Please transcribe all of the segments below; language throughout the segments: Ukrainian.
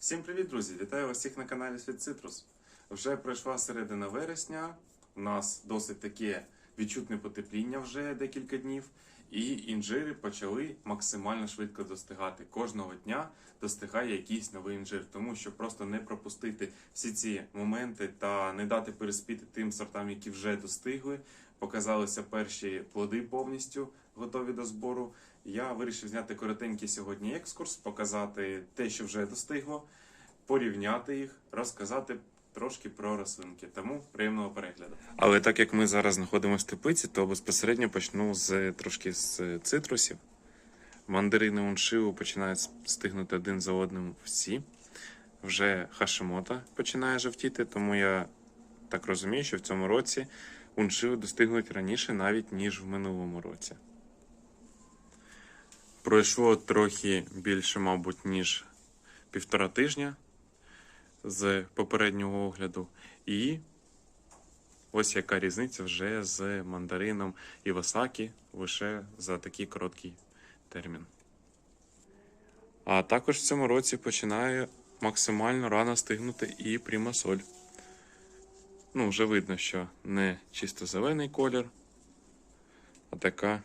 Всім привіт, друзі! Вітаю вас всіх на каналі Світ Цитрус. Вже пройшла середина вересня. У нас досить таке відчутне потепління вже декілька днів, і інжири почали максимально швидко достигати. Кожного дня достигає якийсь новий інжир, тому що просто не пропустити всі ці моменти та не дати переспіти тим сортам, які вже достигли. Показалися перші плоди повністю готові до збору. Я вирішив зняти коротенький сьогодні екскурс, показати те, що вже достигло, порівняти їх, розказати трошки про рослинки. Тому приємного перегляду. Але так як ми зараз знаходимося в теплиці, то безпосередньо почну з трошки з цитрусів. Мандарини уншиву починають стигнути один за одним всі. Вже хашимота починає жовтіти, тому я так розумію, що в цьому році уншиви достигнуть раніше навіть ніж в минулому році. Пройшло трохи більше, мабуть, ніж півтора тижня з попереднього огляду. І ось яка різниця вже з мандарином і васакі лише за такий короткий термін. А також в цьому році починає максимально рано стигнути і примасоль. Ну, вже видно, що не чисто зелений колір, а така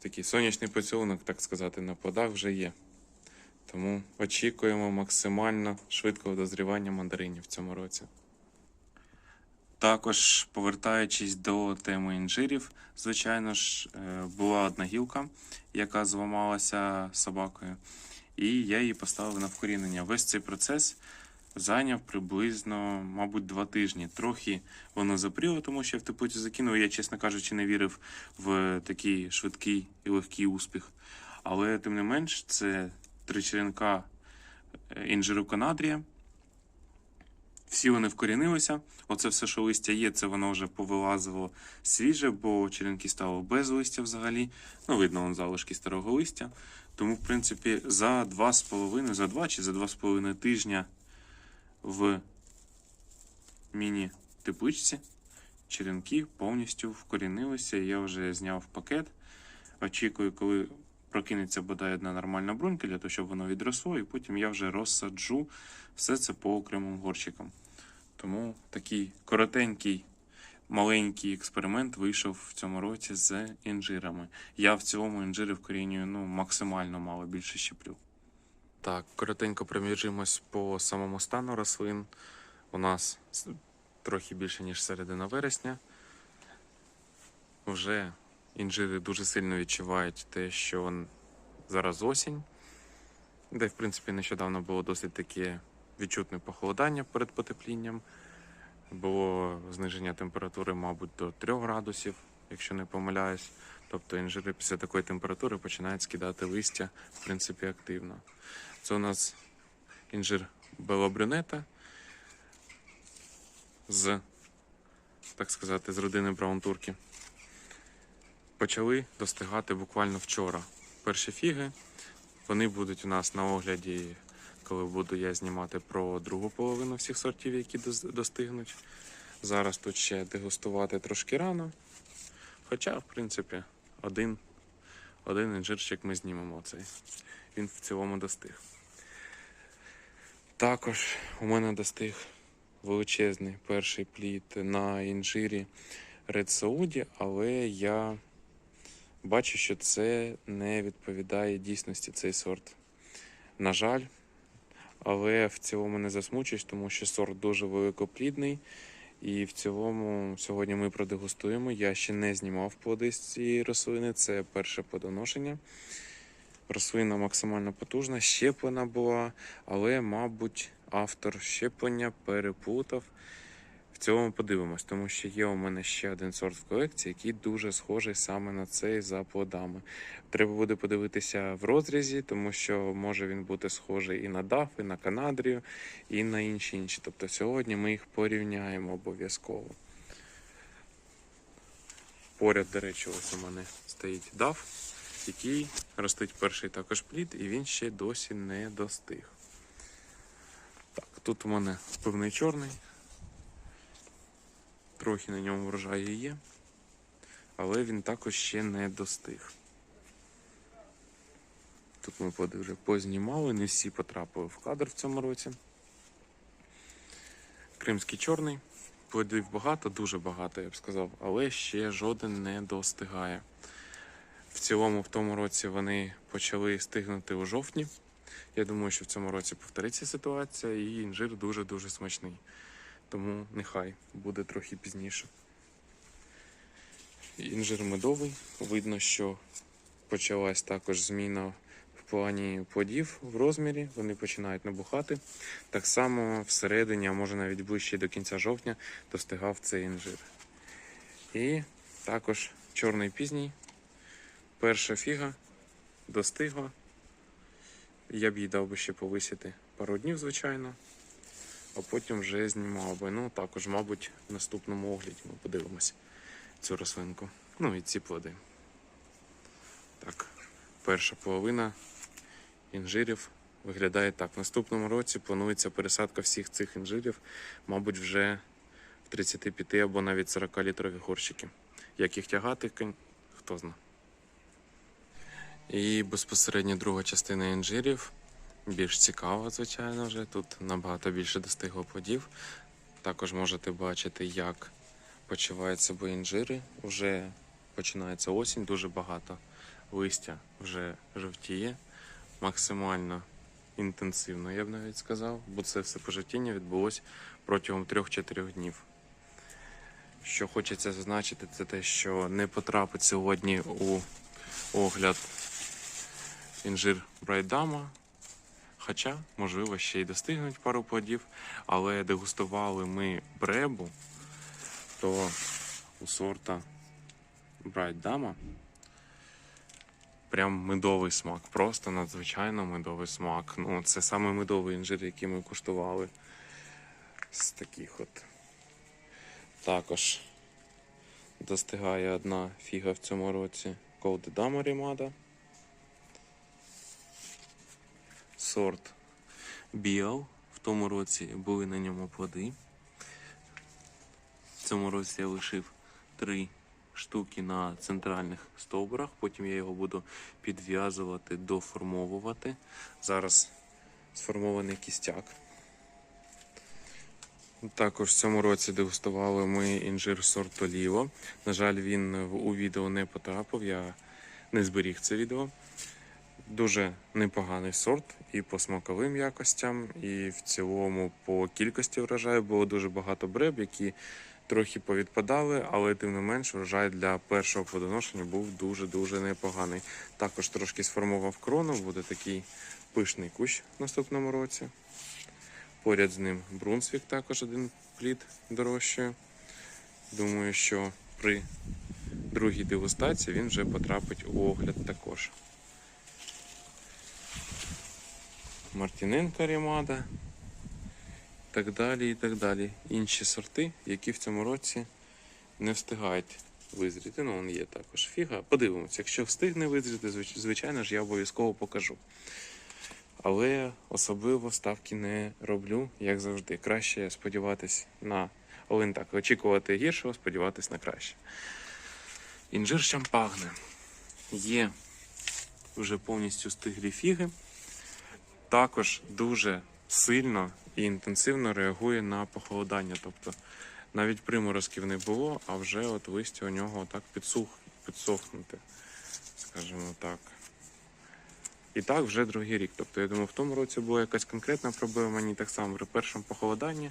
такий сонячний поцілунок, так сказати, на плодах вже є. Тому очікуємо максимально швидкого дозрівання мандаринів в цьому році. Також, повертаючись до теми інжирів, звичайно ж, е, була одна гілка, яка зламалася собакою, і я її поставив на вкорінення. Весь цей процес зайняв приблизно, мабуть, два тижні. Трохи воно запріло, тому що я в теплицю закинув. Я, чесно кажучи, не вірив в такий швидкий і легкий успіх. Але тим не менш, це три черенка е, інжиру канадрія. Всі вони вкорінилися. Оце все, що листя є, це воно вже повилазило свіже, бо черенки стало без листя взагалі. Ну, видно, вон залишки старого листя. Тому, в принципі, за два з половиною, за два чи за два з половиною тижня в міні-тепличці черенки повністю вкорінилися. Я вже зняв пакет. Очікую, коли прокинеться бодай одна нормальна брунька, для того, щоб воно відросло, і потім я вже розсаджу все це по окремим горщикам. Тому такий коротенький, маленький експеримент вийшов в цьому році з інжирами. Я в цілому інжири вкорінюю ну, максимально мало, більше щеплю. Так, коротенько проміжимось по самому стану рослин. У нас трохи більше, ніж середина вересня. Вже інжири дуже сильно відчувають те, що зараз осінь, де, в принципі, нещодавно було досить таке відчутне похолодання перед потеплінням. Було зниження температури, мабуть, до 3 градусів, якщо не помиляюсь. Тобто інжири після такої температури починають скидати листя, в принципі, активно. Це у нас інжир белобрюнета з, так сказати, з родини браунтурки. Почали достигати буквально вчора. Перші фіги. Вони будуть у нас на огляді, коли буду я знімати про другу половину всіх сортів, які достигнуть. Зараз тут ще дегустувати трошки рано. Хоча, в принципі, один, один інжирчик ми знімемо цей. Він в цілому достиг. Також у мене достиг величезний перший плід на інжирі Red Saudi, але я бачу, що це не відповідає дійсності цей сорт. На жаль, але в цілому не засмучуюсь, тому що сорт дуже великоплідний. І в цілому сьогодні ми продегустуємо. Я ще не знімав плоди з цієї рослини. Це перше плодоношення. Рослина максимально потужна, щеплена була, але, мабуть, автор щеплення переплутав. В цілому подивимось, тому що є у мене ще один сорт в колекції, який дуже схожий саме на цей за плодами. Треба буде подивитися в розрізі, тому що може він бути схожий і на даф, і на канадрію, і на інші інші. Тобто сьогодні ми їх порівняємо обов'язково. Поряд, до речі, ось у мене стоїть даф, який ростить перший також плід, і він ще досі не достиг. Так, тут у мене певний чорний. Трохи на ньому врожаю є, але він також ще не достиг. Тут ми вже познімали, не всі потрапили в кадр в цьому році. Кримський чорний. Плодів багато, дуже багато, я б сказав, але ще жоден не достигає. В цілому, в тому році вони почали стигнути у жовтні. Я думаю, що в цьому році повториться ситуація, і інжир дуже-дуже смачний. Тому нехай буде трохи пізніше. Інжир медовий. Видно, що почалась також зміна в плані плодів в розмірі. Вони починають набухати. Так само всередині, а може навіть ближче до кінця жовтня, достигав цей інжир. І також чорний пізній. Перша фіга достигла. Я б їй дав би ще повисіти пару днів, звичайно, а потім вже знімав би. Ну, також, мабуть, в наступному огляді ми подивимося цю рослинку. Ну і ці плоди. Так, перша половина інжирів виглядає так. В наступному році планується пересадка всіх цих інжирів, мабуть, вже в 35 або навіть 40 літрові горщики. Як їх тягати, хто знає. І безпосередньо друга частина інжирів більш цікава, звичайно вже. Тут набагато більше достигло плодів. Також можете бачити, як почувають себе інжири. Вже починається осінь, дуже багато листя вже жовтіє, максимально інтенсивно, я б навіть сказав, бо це все пожовтіння відбулось протягом 3-4 днів. Що хочеться зазначити, це те, що не потрапить сьогодні у огляд інжир Брайдама. Хоча, можливо, ще й достигнуть пару плодів, але дегустували ми бребу, то у сорта Брайдама прям медовий смак, просто надзвичайно медовий смак. Ну, це саме медовий інжир, який ми куштували з таких от. Також достигає одна фіга в цьому році Колдедама Рімада. Сорт Біал. В тому році були на ньому плоди. В цьому році я лишив три штуки на центральних стовбурах. Потім я його буду підв'язувати, доформовувати. Зараз сформований кістяк. Також в цьому році дегустували ми інжир сорту Ліво. На жаль, він у відео не потрапив. Я не зберіг це відео. Дуже непоганий сорт і по смаковим якостям, і в цілому по кількості врожаю було дуже багато бреб, які трохи повідпадали, але тим не менш врожай для першого плодоношення був дуже-дуже непоганий. Також трошки сформував крону, буде такий пишний кущ в наступному році. Поряд з ним Брунсвік також один плід дорожчає. Думаю, що при другій дегустації він вже потрапить у огляд також. Мартіненка Рімада, так далі і так далі. Інші сорти, які в цьому році не встигають визріти. Ну, є також фіга. Подивимося, якщо встигне визріти, звичайно ж, я обов'язково покажу. Але особливо ставки не роблю, як завжди. Краще сподіватись на. Але не так, очікувати гіршого, сподіватись на краще. Інжир шампагне. Є вже повністю стиглі фіги також дуже сильно і інтенсивно реагує на похолодання. Тобто навіть приморозків не було, а вже от листя у нього так підсух, підсохнути, скажімо так. І так вже другий рік. Тобто, я думаю, в тому році була якась конкретна проблема. Мені так само при першому похолоданні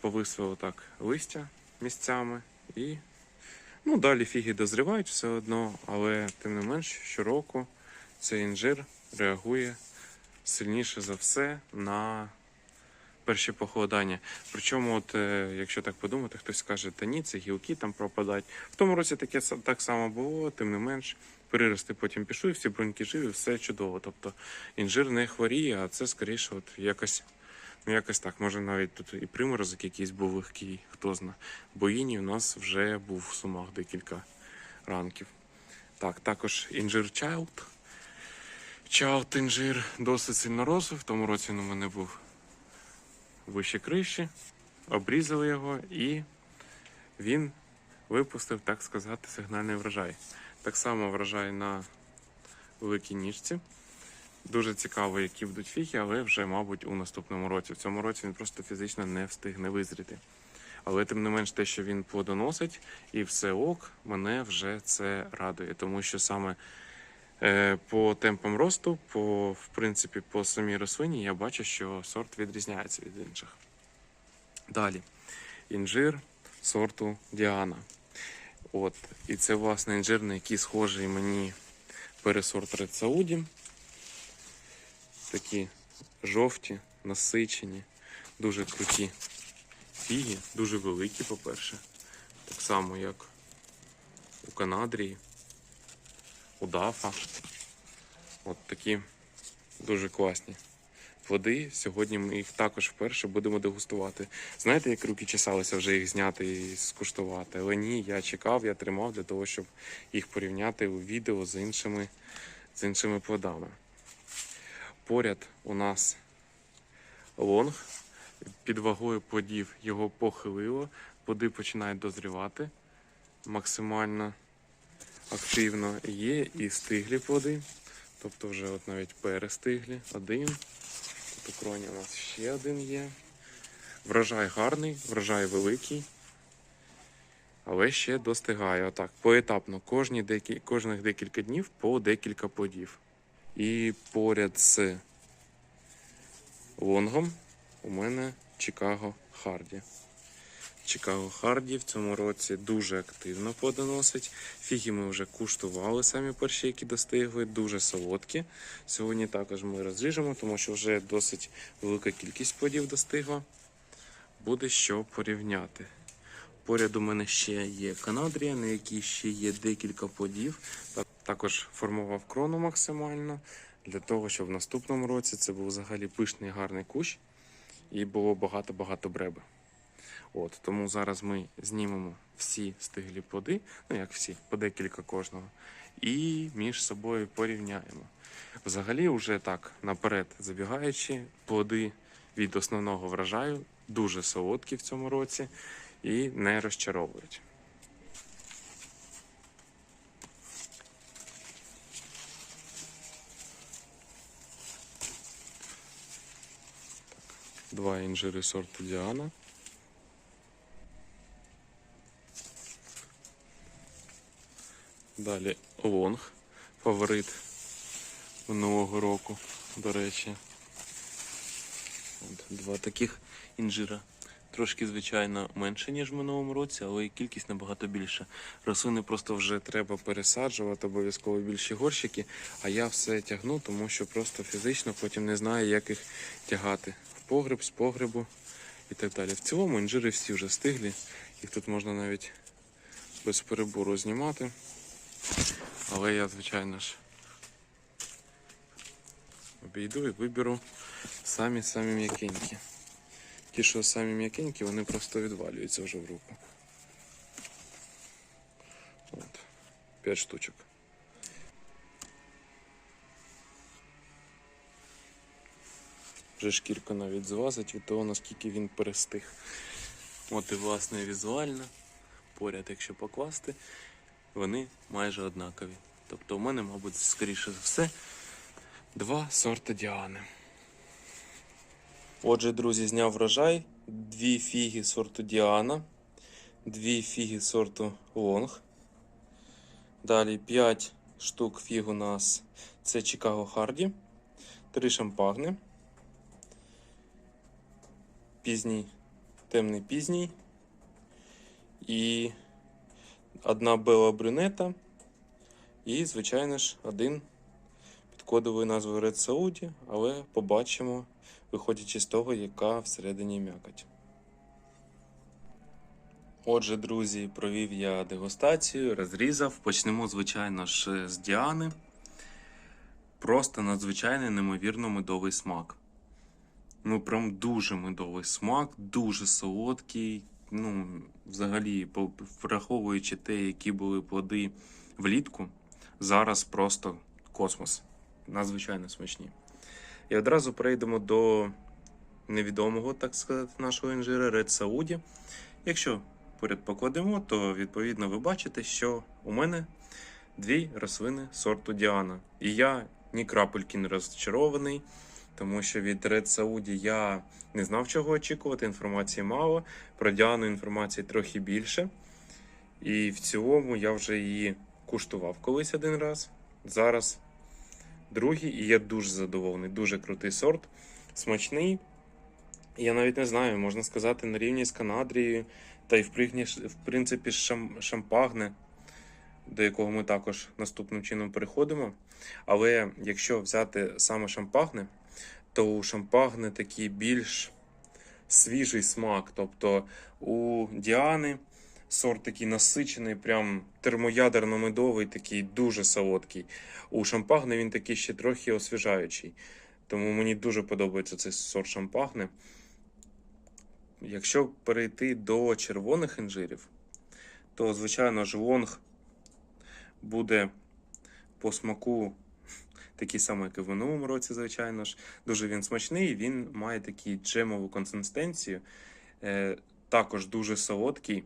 повисило так листя місцями і ну, далі фіги дозрівають все одно, але тим не менш щороку цей інжир реагує сильніше за все на перші похолодання. Причому, от, е, якщо так подумати, хтось скаже, та ні, це гілки там пропадають. В тому році таке так само було, тим не менш, перерости потім пішли, всі бруньки живі, все чудово. Тобто інжир не хворіє, а це скоріше от якось. Ну, якось так, може навіть тут і приморозок якийсь був легкий, хто зна. Бо іній у нас вже був в сумах декілька ранків. Так, також інжир Чайлд. Чайлд інжир досить сильно рос. В тому році він у мене був вище криші. Обрізали його і він випустив, так сказати, сигнальний врожай. Так само врожай на великій ніжці. Дуже цікаво, які будуть фіги, але вже, мабуть, у наступному році. В цьому році він просто фізично не встигне визріти. Але тим не менш, те, що він плодоносить і все ок, мене вже це радує, тому що саме по темпам росту, по в принципі, по самій рослині, я бачу, що сорт відрізняється від інших. Далі, інжир сорту Діана. От, і це власне інжир, на який схожий мені пересорт Red Saudi. Такі жовті, насичені, дуже круті фіги, дуже великі, по-перше. Так само, як у Канадрії, у Дафа. От такі дуже класні плоди. Сьогодні ми їх також вперше будемо дегустувати. Знаєте, як руки чесалися вже їх зняти і скуштувати? Але ні, я чекав, я тримав для того, щоб їх порівняти у відео з іншими, з іншими плодами. Поряд у нас лонг. Під вагою плодів його похилило. Плоди починають дозрівати максимально активно. Є і стиглі плоди, тобто вже от навіть перестиглі. Один. Тут у кроні у нас ще один є. Врожай гарний, врожай великий. Але ще достигає. Отак, поетапно, кожні декі, кожних декілька днів по декілька плодів. І поряд з лонгом у мене Чикаго Харді. Чикаго Харді в цьому році дуже активно плодоносить. Фіги ми вже куштували самі перші, які достигли, дуже солодкі. Сьогодні також ми розріжемо, тому що вже досить велика кількість плодів достигла. Буде що порівняти. Поряд у мене ще є Канадрія, на якій ще є декілька плодів. Також формував крону максимально для того, щоб в наступному році це був взагалі пишний гарний кущ і було багато-багато бреби. От, тому зараз ми знімемо всі стиглі плоди, ну як всі, по декілька кожного, і між собою порівняємо. Взагалі, вже так наперед забігаючи, плоди від основного врожаю дуже солодкі в цьому році і не розчаровують. Два інжири сорту Діана. Далі Лонг, фаворит минулого року, до речі. От, два таких інжира. Трошки, звичайно, менше, ніж в минулому році, але і кількість набагато більша. Рослини просто вже треба пересаджувати, обов'язково більші горщики, а я все тягну, тому що просто фізично потім не знаю, як їх тягати в погреб, з погребу і так далі. В цілому інжири всі вже стиглі, їх тут можна навіть без перебору знімати. Але я, звичайно ж, обійду і виберу самі-самі м'якенькі. Ті, що самі м'якенькі, вони просто відвалюються вже в руку. От. П'ять штучок. Вже шкірка навіть злазить від того, наскільки він перестиг. От і власне візуально, поряд, якщо покласти, вони майже однакові. Тобто у мене, мабуть, скоріше за все, два сорти Діани. Отже, друзі, зняв врожай. Дві фіги сорту Діана, дві фіги сорту Лонг. Далі 5 штук фіг у нас це Чикаго Харді, три шампагни. Пізній, темний пізній. І одна бела брюнета. І, звичайно ж, один під кодовою назвою Red Saudi, але побачимо, виходячи з того, яка всередині м'якоть. Отже, друзі, провів я дегустацію, розрізав. Почнемо, звичайно ж, з Діани. Просто надзвичайний неймовірно медовий смак. Ну, прям дуже медовий смак, дуже солодкий. Ну, взагалі, враховуючи те, які були плоди влітку, зараз просто космос. Надзвичайно смачні. І одразу перейдемо до невідомого, так сказати, нашого інжира Red Saudi. Якщо поряд покладемо, то відповідно ви бачите, що у мене дві рослини сорту Діана. І я ні крапельки не розчарований, тому що від Red Saudi я не знав, чого очікувати. Інформації мало. Про Діану інформації трохи більше. І в цілому я вже її куштував колись один раз. Зараз другий, і я дуже задоволений. Дуже крутий сорт, смачний. Я навіть не знаю, можна сказати, на рівні з Канадрією, та й в принципі шам, шампагне, до якого ми також наступним чином переходимо. Але якщо взяти саме шампагне, то у шампагне такий більш свіжий смак. Тобто у Діани сорт такий насичений, прям термоядерно-медовий, такий дуже солодкий. У шампагне він такий ще трохи освіжаючий. Тому мені дуже подобається цей сорт шампагне. Якщо перейти до червоних інжирів, то, звичайно ж, лонг буде по смаку такий самий, як і в минулому році, звичайно ж. Дуже він смачний, він має таку джемову консистенцію, е, також дуже солодкий,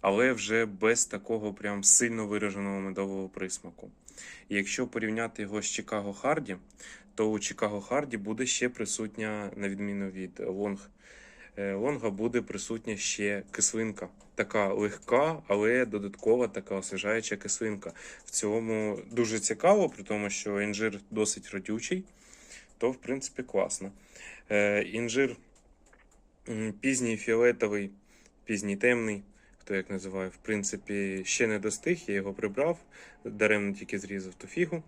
але вже без такого прям сильно вираженого медового присмаку. І якщо порівняти його з Чикаго Харді, то у Чикаго Харді буде ще присутня, на відміну від лонг, лонга буде присутня ще кислинка. Така легка, але додаткова така освіжаюча кислинка. В цілому дуже цікаво, при тому, що інжир досить родючий, то в принципі класно. Е, інжир пізній фіолетовий, пізній темний, хто як називає, в принципі, ще не достиг, я його прибрав, даремно тільки зрізав ту фігу.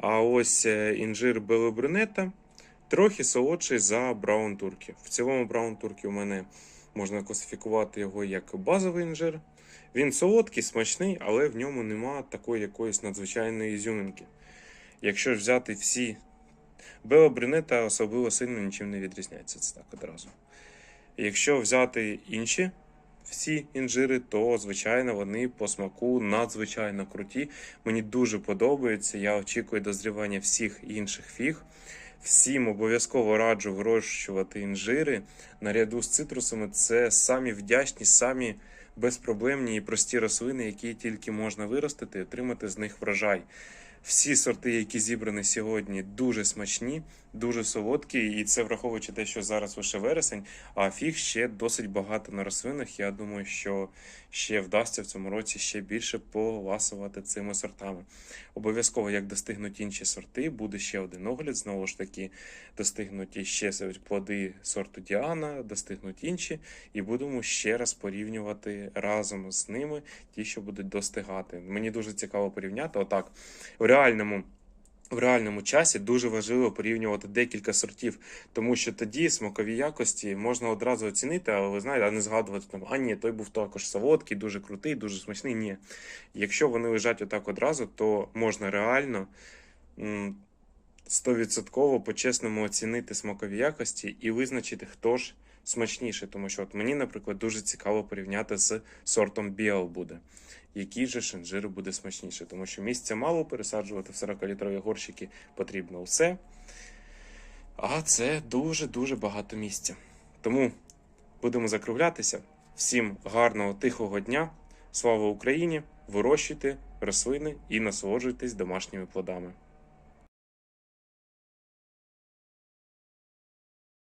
А ось е, інжир белобрюнета трохи солодший за браун туркі. В цілому браун туркі у мене можна класифікувати його як базовий інжир. Він солодкий, смачний, але в ньому нема такої якоїсь надзвичайної ізюминки. Якщо взяти всі белобрюнета особливо сильно нічим не відрізняється, це так одразу. Якщо взяти інші всі інжири, то звичайно вони по смаку надзвичайно круті. Мені дуже подобається. Я очікую дозрівання всіх інших фіг. Всім обов'язково раджу вирощувати інжири наряду з цитрусами. Це самі вдячні, самі безпроблемні і прості рослини, які тільки можна виростити і отримати з них врожай. Всі сорти, які зібрані сьогодні, дуже смачні, дуже солодкі, і це враховуючи те, що зараз лише вересень, а фіг ще досить багато на рослинах. Я думаю, що ще вдасться в цьому році ще більше поласувати цими сортами. Обов'язково, як достигнуть інші сорти, буде ще один огляд. Знову ж таки, достигнуть ще плоди сорту Діана, достигнуть інші, і будемо ще раз порівнювати разом з ними ті, що будуть достигати. Мені дуже цікаво порівняти. Отак, в реальному. В реальному часі дуже важливо порівнювати декілька сортів, тому що тоді смакові якості можна одразу оцінити, але ви знаєте, а не згадувати там, а ні, той був також солодкий, дуже крутий, дуже смачний. Ні. Якщо вони лежать отак одразу, то можна реально 100% по-чесному оцінити смакові якості і визначити, хто ж смачніший. Тому що от мені, наприклад, дуже цікаво порівняти з сортом Біал буде. Який же шинжир буде смачніше, тому що місця мало пересаджувати в 40-літрові горщики потрібно все. А це дуже-дуже багато місця. Тому будемо закруглятися. Всім гарного, тихого дня. Слава Україні! Вирощуйте рослини і насолоджуйтесь домашніми плодами.